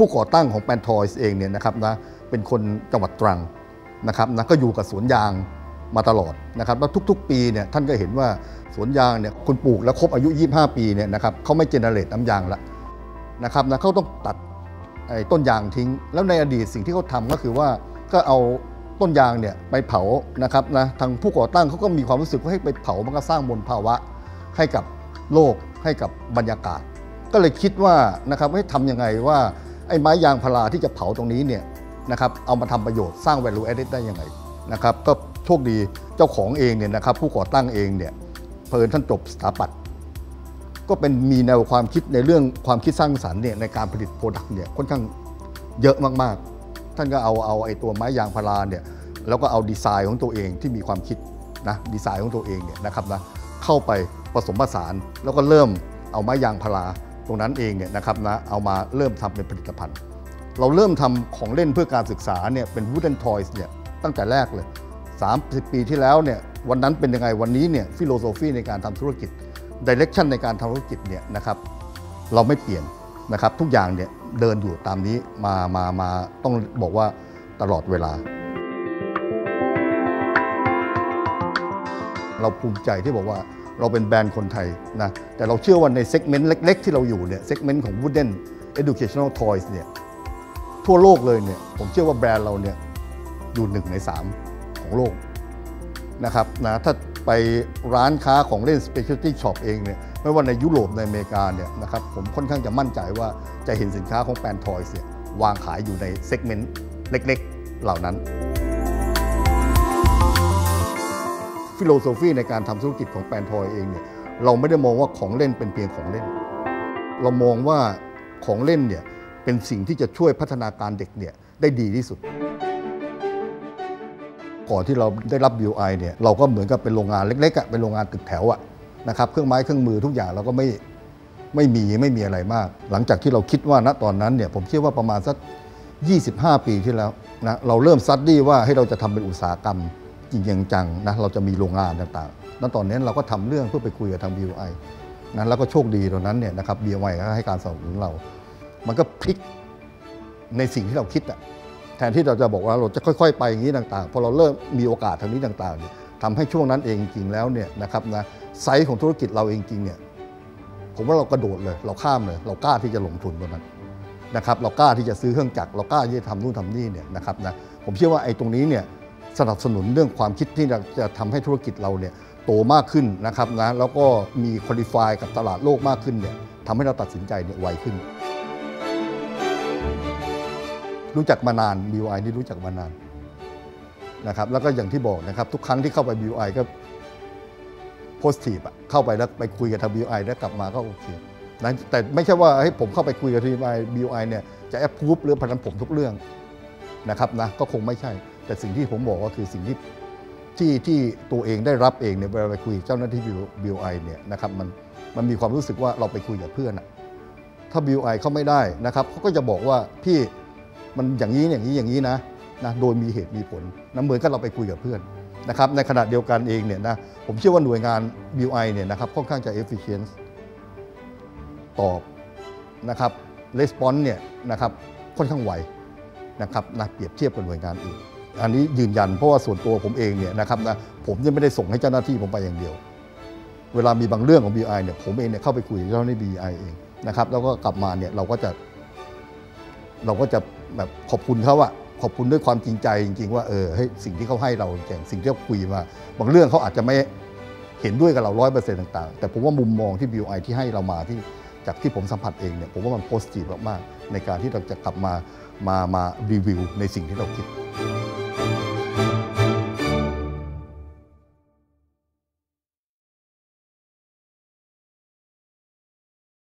ผู้ก่อตั้งของแปนทอยส์เองเนี่ยนะครับนะเป็นคนจังหวัดตรังนะครับนะก็อยู่กับสวนยางมาตลอดนะครับแล้วทุกๆ ปีเนี่ยท่านก็เห็นว่าสวนยางเนี่ยคุณปลูกแล้วครบอายุ 25 ปีเนี่ยนะครับเขาไม่เจเนเรตน้ำยางละนะครับนะเขาต้องตัดไอ้ต้นยางทิ้ง แล้วในอดีตสิ่งที่เขาทำก็คือว่าก็เอาต้นยางเนี่ยไปเผานะครับนะทางผู้ก่อตั้งเขาก็มีความรู้สึกว่าให้ไปเผามันก็สร้างมลภาวะ ให้กับโลกให้กับบรรยากาศ ก็เลยคิดว่านะครับให้ทำยังไงว่า ไอ้ไม้ยางพาราที่จะเผาตรงนี้เนี่ยนะครับเอามาทำประโยชน์สร้าง value added ได้ยังไงนะครับก็โชคดีเจ้าของเองเนี่ยนะครับผู้ก่อตั้งเองเนี่ยเพลินท่านจบสถาปัตย์ก็เป็นมีแนวความคิดในเรื่องความคิดสร้างสรรค์เนี่ยในการผลิตโปรดักต์เนี่ยค่อนข้างเยอะมากๆ ท่านก็เอาเอาไอ้ตัวไม้ยางพาราเนี่ยแล้วก็เอาดีไซน์ของตัวเองที่มีความคิดนะดีไซน์ของตัวเองเนี่ยนะครับนะเข้าไปผสมผสานแล้วก็เริ่มเอาไม้ยางพารา ตรงนั้นเองเนี่ยนะครับนะเอามาเริ่มทำเป็นผลิตภัณฑ์ เราเริ่มทำของเล่นเพื่อการศึกษาเนี่ยเป็น wooden toys เนี่ยตั้งแต่แรกเลย 30 ปีที่แล้วเนี่ยวันนั้นเป็นยังไงวันนี้เนี่ยฟิโลโซฟีในการทำธุรกิจดิเรกชันในการทำธุรกิจเนี่ยนะครับเราไม่เปลี่ยนนะครับทุกอย่างเนี่ยเดินอยู่ตามนี้มามามาต้องบอกว่าตลอดเวลา เราภูมิใจที่บอกว่า เราเป็นแบรนด์คนไทยนะแต่เราเชื่อว่าในเซกเมนต์เล็ก ๆ ที่เราอยู่เนี่ยเซกเมนต์ของ wooden educational toys เนี่ยทั่วโลกเลยเนี่ยผมเชื่อว่าแบรนด์เราเนี่ยอยู่หนึ่งใน 3 ของโลกนะครับนะถ้าไปร้านค้าของเล่น specialty shop เองเนี่ยไม่ว่าในยุโรปในอเมริกาเนี่ยนะครับผมค่อนข้างจะมั่นใจว่าจะเห็นสินค้าของแปนด์ทอยส์เนี่ยวางขายอยู่ในเซกเมนต์เล็ก ๆ เหล่านั้น ฟิโลโซฟีในการทำธุรกิจของแปนทอยเองเนี่ยเราไม่ได้มองว่าของเล่นเป็นเพียงของเล่น เรามองว่าของเล่นเนี่ยเป็นสิ่งที่จะช่วยพัฒนาการเด็กเนี่ยได้ดีที่สุด ก่อนที่เราได้รับ BUI เนี่ยเราก็เหมือนกับเป็นโรงงานเล็กๆอะเป็นโรงงานตึกแถวอะนะครับเครื่องไม้เครื่องมือทุกอย่างเราก็ไม่ไม่มีไม่มีอะไรมาก หลังจากที่เราคิดว่าณตอนนั้นเนี่ยผมเชื่อว่าประมาณสัก 25 ปีที่แล้วนะเราเริ่มซัดดี้ว่าให้เราจะทำเป็นอุตสาหกรรม จริงจังนะเราจะมีโรงงานต่างๆแล้วตอนนั้นเราก็ทำเรื่องเพื่อไปคุยกับทาง BUI นะแล้วก็โชคดีตรงนั้นเนี่ยนะครับ BUI ก็ให้การสนับสนุนเรา มันก็พลิกในสิ่งที่เราคิดอะแทนที่เราจะบอกว่าเราจะค่อยๆ ไปอย่างนี้ต่างๆ พอเราเริ่มมีโอกาสทางนี้ต่างๆเนี่ยทำให้ช่วงนั้นเองจริงแล้วเนี่ยนะครับนะไซส์ของธุรกิจเราเองจริงเนี่ยผมว่าเรากระโดดเลย เราข้ามเลย เรากล้าที่จะลงทุนตรงนั้นนะครับ เรากล้าที่จะซื้อเครื่องจักรเรากล้าที่จะทำนู่นทำนี่เนี่ยนะครับนะผมเชื่อว่าไอ้ตรงนี้เนี่ย สนับสนุนเรื่องความคิดที่จะทำให้ธุรกิจเราเนี่ยโตมากขึ้นนะครับนะแล้วก็มีคุณลิฟายกับตลาดโลกมากขึ้นเนี่ยทำให้เราตัดสินใจเนี่ยไวขึ้น รู้จักมานาน BUI นี่รู้จักมานานนะครับแล้วก็อย่างที่บอกนะครับทุกครั้งที่เข้าไป BUI ก็โพสทีฟอะเข้าไปแล้วไปคุยกับทาง BUI แล้วกลับมาก็โอเคนะแต่ไม่ใช่ว่าให้ผมเข้าไปคุยกับทีม BUI เนี่ยจะแอปพูฟเรื่องพันผมทุกเรื่องนะครับนะก็คงไม่ใช่ แต่สิ่งที่ผมบอกก็คือสิ่งที่ที่ที่ตัวเองได้รับเองเนี่ยเวลาไปคุยเจ้าหน้าที่ BUI เนี่ยนะครับมันมันมีความรู้สึกว่าเราไปคุยกับเพื่อนอะถ้า BUI เขาไม่ได้นะครับเขาก็จะบอกว่าพี่มันอย่างนี้อย่างนี้อย่างนี้นะนะโดยมีเหตุมีผลนะเหมือนกับเราไปคุยกับเพื่อนนะครับในขณะเดียวกันเองเนี่ยนะผมเชื่อว่าหน่วยงาน BUI เนี่ยนะครับค่อนข้างจะ efficient ตอบนะครับ response เนี่ยนะครับค่อนข้างไวนะครับนะเปรียบเทียบกับหน่วยงานอื่น อันนี้ยืนยันเพราะว่าส่วนตัวผมเองเนี่ยนะครับนะผมยังไม่ได้ส่งให้เจ้าหน้าที่ผมไปอย่างเดียว เวลามีบางเรื่องของ BI เนี่ยผมเองเนี่ยเข้าไปคุยกับเจ้าหน้าที่ BI เองนะครับแล้วก็กลับมาเนี่ยเราก็จะเราก็จะแบบขอบคุณเขาอะขอบคุณด้วยความจริงใจจริง ๆ ว่าเออให้สิ่งที่เขาให้เราจริงสิ่งที่เขาคุยมาบางเรื่องเขาอาจจะไม่เห็นด้วยกับเราร้อยเปอร์เซ็นต์ต่าง ๆ แต่ผมว่ามุมมองที่ BI ที่ให้เรามาที่จากที่ผมสัมผัสเองเนี่ยผมว่ามันโพสิทีฟมากๆในการที่เราจะกลับมามามารีวิวในสิ่งที่เราคิด